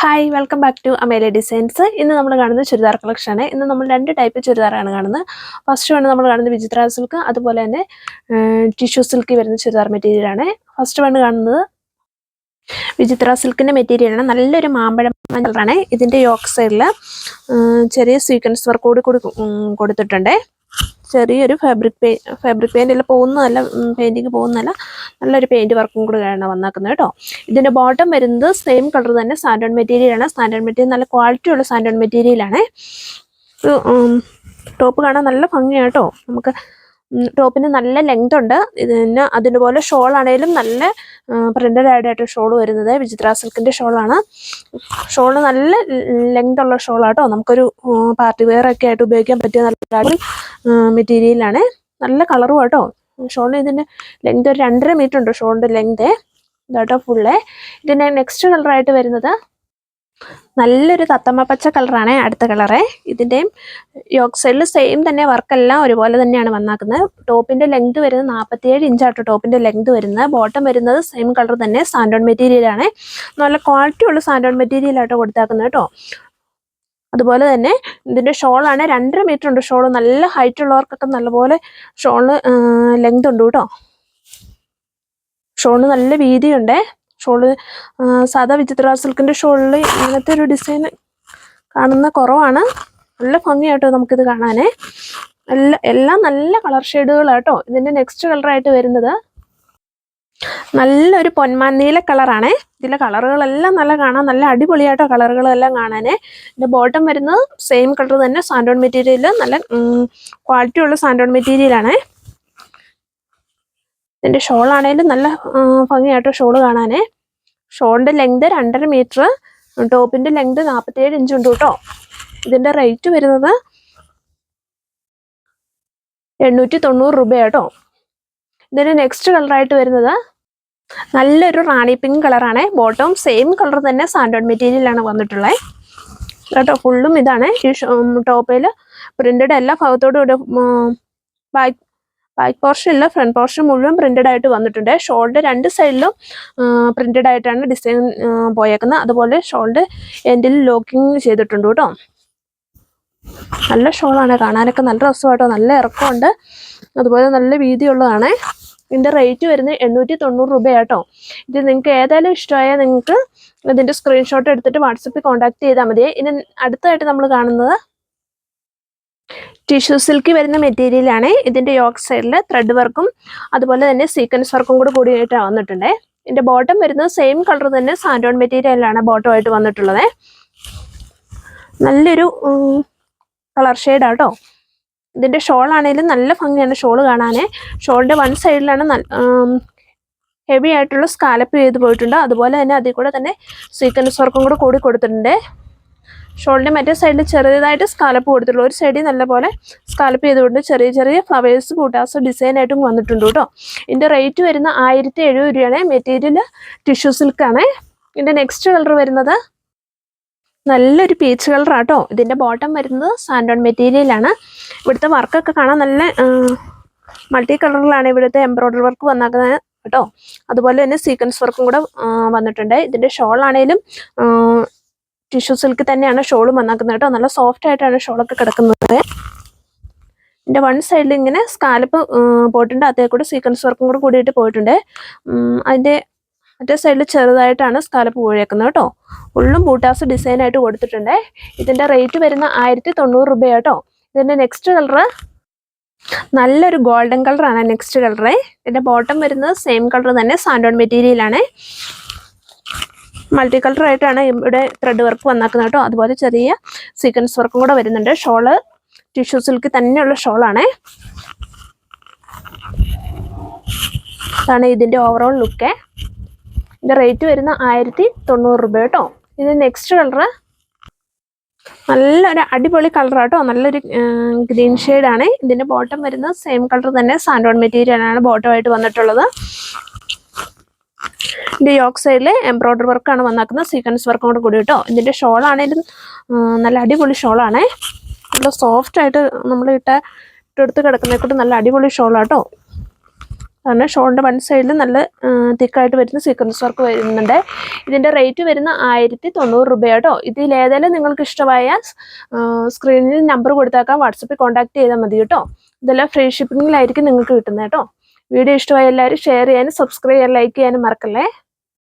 Hi welcome back to Amela designs ഇന്ന് നമ്മൾ കാണുന്ന ചുരിദാർ കളക്ഷനാണ് ഇന്ന് നമ്മൾ രണ്ട് ടൈപ്പ് ചുരിദാറാണ് കാണുന്നത്. ഫസ്റ്റ് വൺ നമ്മൾ കാണുന്നത് വിചിത്ര സിൽക്ക് അതുപോലെ തന്നെ ടിഷ്യൂ സിൽക്ക് വരുന്ന ചുരിദാർ മെറ്റീരിയലാണ് ഫസ്റ്റ് വൺ കാണുന്നത് വിചിത്ര സിൽക്കിന്റെ മെറ്റീരിയലാണ് നല്ലൊരു മാമ്പഴം കളറാണ് ഇതിന്റെ യോക്ക് സൈഡിൽ ചെറിയ സീക്വൻസ് വർക്ക് കൂടി കൊടുത്തിട്ടുണ്ട്. ചെറിയൊരു ഫാബ്രിക് പെയിൻ ഫാബ്രിക് എല്ലാം പോകുന്നതല്ല പെയിന്റിങ് പോകുന്നതല്ല നല്ലൊരു പെയിന്റ് വർക്കും കൂടെ ആണ് വന്നേക്കുന്നത് കേട്ടോ. ഇതിന്റെ ബോട്ടം വരുന്നത് സെയിം കളർ തന്നെ സാൻഡോൺ മെറ്റീരിയലാണ് സാൻഡോൺ മെറ്റീരിയൽ നല്ല ക്വാളിറ്റി ഉള്ള സാൻഡോൺ മെറ്റീരിയലാണ് ടോപ്പ് കാണാൻ നല്ല ഭംഗിയാണ് കേട്ടോ. നമുക്ക് ടോപ്പിന് നല്ല ലെങ്ത് ഉണ്ട്. ഇതിന് പോലെ ഷോൾ ആണെങ്കിലും നല്ല പ്രിന്റഡ് ആയിട്ട് ഷോൾ വരുന്നത്. വിചിത്ര സിൽക്കിന്റെ ഷോളാണ് ഷോൾ നല്ല ലെങ്ത് ഉള്ള ഷോളാട്ടോ നമുക്കൊരു പാർട്ടി വെയർ ഒക്കെ ആയിട്ട് ഉപയോഗിക്കാൻ പറ്റിയ നല്ല മെറ്റീരിയലാണ്. നല്ല കളറും കേട്ടോ ഷോളിന് ഇതിന്റെ ലെങ്ത് ഒരു രണ്ടര മീറ്റർ ഉണ്ട് ഷോളിന്റെ ലെങ്ത് ഇതാട്ടോ ഫുള്ള് ഇതിന്റെ നെക്സ്റ്റ് കളറായിട്ട് വരുന്നത് നല്ലൊരു തത്തമ്മ പച്ച കളറാണ് അടുത്ത കളറ് ഇതിന്റെയും യോക്ക് സൈഡിൽ സെയിം തന്നെ വർക്കെല്ലാം ഒരുപോലെ തന്നെയാണ് വന്നാക്കുന്നത്. ടോപ്പിന്റെ ലെങ്ത് വരുന്നത് നാൽപ്പത്തിയേഴ് ഇഞ്ചാട്ടോ ടോപ്പിന്റെ ലെങ്ത് വരുന്നത്. ബോട്ടം വരുന്നത് സെയിം കളർ തന്നെ സാൻഡോൺ മെറ്റീരിയലാണ് നല്ല ക്വാളിറ്റി ഉള്ള സാൻഡോൺ മെറ്റീരിയൽ ആട്ടോ കൊടുത്താക്കുന്നത് കേട്ടോ. അതുപോലെ തന്നെ ഇതിന്റെ ഷോളാണ് രണ്ടര മീറ്റർ ഉണ്ട് ഷോൾ. നല്ല ഹൈറ്റ് ഉള്ളവർക്കൊക്കെ നല്ലപോലെ ഷോൾ ലെങ്ത് ഉണ്ട് കേട്ടോ. ഷോളിന് നല്ല വീതിയുണ്ട്. ഷോൾ സാധാ വിചിത്ര സിൽക്കിന്റെ ഷോളിൽ ഇങ്ങനത്തെ ഒരു ഡിസൈൻ കാണുന്ന കുറവാണ്. നല്ല ഭംഗിയായിട്ടോ നമുക്കിത് കാണാനേ. എല്ലാം നല്ല കളർ ഷെയ്ഡുകളാട്ടോ ഇതിന്റെ നെക്സ്റ്റ് കളറായിട്ട് വരുന്നത് നല്ലൊരു പൊന്മാൻ നീല കളറാണ്. ഇതിലെ കളറുകളെല്ലാം നല്ല കാണാൻ നല്ല അടിപൊളിയായിട്ടോ കളറുകളെല്ലാം കാണാനേ. ഇതിന്റെ ബോട്ടം വരുന്നത് സെയിം കളർ തന്നെ സാൻഡോൺ മെറ്റീരിയൽ നല്ല ക്വാളിറ്റി ഉള്ള സാൻഡോൺ ഇതിന്റെ ഷോൾ ആണെങ്കിലും നല്ല ഭംഗിയായിട്ടോ ഷോൾ കാണാനേ. ഷോളിന്റെ ലെങ്ത് രണ്ടര മീറ്റർ ടോപ്പിന്റെ ലെങ്ത് നാൽപ്പത്തേഴ് ഇഞ്ച് ഉണ്ട് കേട്ടോ. ഇതിന്റെ റേറ്റ് വരുന്നത് എണ്ണൂറ്റി തൊണ്ണൂറ് രൂപയാട്ടോ ഇതിന്റെ നെക്സ്റ്റ് കളറായിട്ട് വരുന്നത് നല്ലൊരു റാണി പിങ്ക് കളറാണ് ബോട്ടം സെയിം കളർ തന്നെ സാൻഡോൺ മെറ്റീരിയലാണ് വന്നിട്ടുള്ളത് കേട്ടോ ഫുള്ളും ഇതാണ്. ഈ ടോപ്പിൽ പ്രിന്റഡ് എല്ലാ ഭാഗത്തോടും ഇവിടെ ബാക്ക് ബാക്ക് പോർഷൻ ഇല്ല ഫ്രണ്ട് പോർഷൻ മുഴുവൻ പ്രിന്റഡ് ആയിട്ട് വന്നിട്ടുണ്ട്. ഷോൾഡർ രണ്ട് സൈഡിലും പ്രിന്റഡ് ആയിട്ടാണ് ഡിസൈൻ പോയേക്കുന്നത്. അതുപോലെ ഷോൾഡർ എൻഡിൽ ലോക്കിംഗ് ചെയ്തിട്ടുണ്ട് കേട്ടോ. നല്ല ഷോളാണ് കാണാനൊക്കെ നല്ല രസമായിട്ടോ നല്ല ഇറക്കമുണ്ട്. അതുപോലെ നല്ല വീതിയുള്ളതാണ്. ഇതിന്റെ റേറ്റ് വരുന്നത് എണ്ണൂറ്റി തൊണ്ണൂറ് രൂപയാട്ടോ. ഇത് നിങ്ങൾക്ക് ഏതായാലും ഇഷ്ടമായാൽ നിങ്ങൾക്ക് ഇതിന്റെ സ്ക്രീൻഷോട്ട് എടുത്തിട്ട് വാട്സപ്പിൽ കോൺടാക്ട് ചെയ്താൽ മതി. ഇനി അടുത്തതായിട്ട് നമ്മൾ കാണുന്നത് ടിഷ്യൂ സിൽക്ക് വരുന്ന മെറ്റീരിയലാണ് ഇതിന്റെ യോക്ക് സൈഡിൽ ത്രെഡ് വർക്കും അതുപോലെ തന്നെ സീക്വൻസ് വർക്കും കൂടെ കൂടിയായിട്ടാണ് വന്നിട്ടുണ്ട്. ഇതിന്റെ ബോട്ടം വരുന്നത് സെയിം കളർ തന്നെ സാൻഡോൺ മെറ്റീരിയലാണ് ബോട്ടം ആയിട്ട് വന്നിട്ടുള്ളത്. നല്ലൊരു കളർ ഷെയ്ഡാട്ടോ ഇതിന്റെ ഷോൾ ആണെങ്കിലും നല്ല ഭംഗിയാണ് ഷോൾ കാണാനേ. ഷോളിന്റെ വൺ സൈഡിലാണ് ഹെവി ആയിട്ടുള്ള സ്കാലപ്പ് ചെയ്ത് പോയിട്ടുണ്ട്. അതുപോലെ തന്നെ അതിൽ കൂടെ തന്നെ സീക്വൻസ് വർക്കും കൂടെ കൂടി കൊടുത്തിട്ടുണ്ട്. ഷോളിന്റെ മറ്റേ സൈഡിൽ ചെറിയതായിട്ട് സ്കാലപ്പ് കൊടുത്തിട്ടുള്ളൂ. ഒരു സൈഡിൽ നല്ലപോലെ സ്കാലപ്പ് ചെയ്തുകൊണ്ട് ചെറിയ ചെറിയ ഫ്ലവേഴ്സ് ബൂട്ടാസ് ഡിസൈൻ ആയിട്ടും വന്നിട്ടുണ്ട് കേട്ടോ. ഇതിന്റെ റേറ്റ് വരുന്ന ആയിരത്തി എഴുപത് രൂപയാണ്. മെറ്റീരിയൽ ടിഷ്യൂ സിൽക്കാണ് ഇതിന്റെ നെക്സ്റ്റ് കളർ വരുന്നത് നല്ലൊരു പീച്ച് കളർ ആട്ടോ. ഇതിന്റെ ബോട്ടം വരുന്നത് സാൻഡോൺ മെറ്റീരിയൽ ആണ്. ഇവിടുത്തെ വർക്കൊക്കെ കാണാൻ നല്ല മൾട്ടി കളറിലാണ് ഇവിടുത്തെ എംബ്രോയിഡറി വർക്ക് വന്നേക്കുന്നത് കേട്ടോ. അതുപോലെ തന്നെ സീക്വൻസ് വർക്കും കൂടെ വന്നിട്ടുണ്ട്. ഇതിന്റെ ഷോളാണേലും ടിഷ്യൂ സിൽക്ക് തന്നെയാണ് ഷോളും വന്നേക്കുന്നത് കേട്ടോ. നല്ല സോഫ്റ്റ് ആയിട്ടാണ് ഷോളൊക്കെ കിടക്കുന്നത്. ഇതിന്റെ വൺ സൈഡിൽ ഇങ്ങനെ സ്കാലപ്പ് പോയിട്ടുണ്ട്. അതേ കൂടെ സീക്വൻസ് വർക്കും കൂടെ കൂടിയിട്ട് പോയിട്ടുണ്ട്. അതിന്റെ മറ്റേ സൈഡിൽ ചെറുതായിട്ടാണ് സ്കാലപ്പ് പോയേക്കുന്നത് കേട്ടോ. ഉള്ളും ബൂട്ടാസ് ഡിസൈനായിട്ട് കൊടുത്തിട്ടുണ്ട്. ഇതിന്റെ റേറ്റ് വരുന്ന ആയിരത്തി തൊണ്ണൂറ് രൂപയാട്ടോ ഇതിന്റെ നെക്സ്റ്റ് കളറ് നല്ലൊരു ഗോൾഡൻ കളറാണ് നെക്സ്റ്റ് കളറ് ഇതിന്റെ ബോട്ടം വരുന്നത് സെയിം കളർ തന്നെ സാൻഡോൺ മെറ്റീരിയൽ ആണ്. മൾട്ടി കളർ ആയിട്ടാണ് ഇവിടെ ത്രെഡ് വർക്ക് വന്നാക്കുന്നത് കേട്ടോ. അതുപോലെ ചെറിയ സീക്വൻസ് വർക്കും കൂടെ വരുന്നുണ്ട്. ഷോൾ ടിഷ്യൂ സിൽക്ക് തന്നെയുള്ള ഷോളാണ് അതാണ് ഇതിന്റെ ഓവറോൾ ലുക്ക് ഇതിന്റെ റേറ്റ് വരുന്ന ആയിരത്തി തൊണ്ണൂറ് രൂപ കേട്ടോ. ഇത് നെക്സ്റ്റ് കളറ് നല്ലൊരു അടിപൊളി കളർ ആട്ടോ നല്ലൊരു ഗ്രീൻ ആണ് ഇതിന്റെ ബോട്ടം വരുന്നത് സെയിം കളർ തന്നെ സാൻഡോൺ മെറ്റീരിയലാണ് ആണ് ബോട്ടം ആയിട്ട് വന്നിട്ടുള്ളത്. ഇതിന്റെ യോക്ക് സൈഡിൽ എംബ്രോയിഡറി വർക്കാണ് വന്നാക്കുന്നത്. സീക്വൻസ് വർക്കും കൂടെ കൂടി കേട്ടോ ഷോൾ ആണെങ്കിലും നല്ല അടിപൊളി ഷോളാണേ നല്ല സോഫ്റ്റ് ആയിട്ട് നമ്മൾ ഇട്ട ഇട്ടെടുത്ത് കിടക്കുന്നതിനെക്കൂട്ട് നല്ല അടിപൊളി ഷോളാട്ടോ കാരണം ഷോളിന്റെ വൺ സൈഡിൽ നല്ല തിക്കായിട്ട് വരുന്ന സീക്വൻസ് വർക്ക് വരുന്നുണ്ട്. ഇതിന്റെ റേറ്റ് വരുന്ന ആയിരത്തി തൊണ്ണൂറ് രൂപയാട്ടോ ഇതിൽ ഏതെങ്കിലും നിങ്ങൾക്ക് ഇഷ്ടമായ സ്ക്രീനിൽ നമ്പർ കൊടുത്താക്കാം. വാട്സപ്പിൽ കോൺടാക്ട് ചെയ്താൽ മതി കേട്ടോ ഇതെല്ലാം ഫ്രീ ഷിപ്പിങ്ങിലായിരിക്കും നിങ്ങൾക്ക് കിട്ടുന്നത് കേട്ടോ വീഡിയോ ഇഷ്ടമായ എല്ലാവരും ഷെയർ ചെയ്യാനും സബ്സ്ക്രൈബ് ചെയ്യാനും ലൈക്ക് ചെയ്യാനും മറക്കല്ലേ?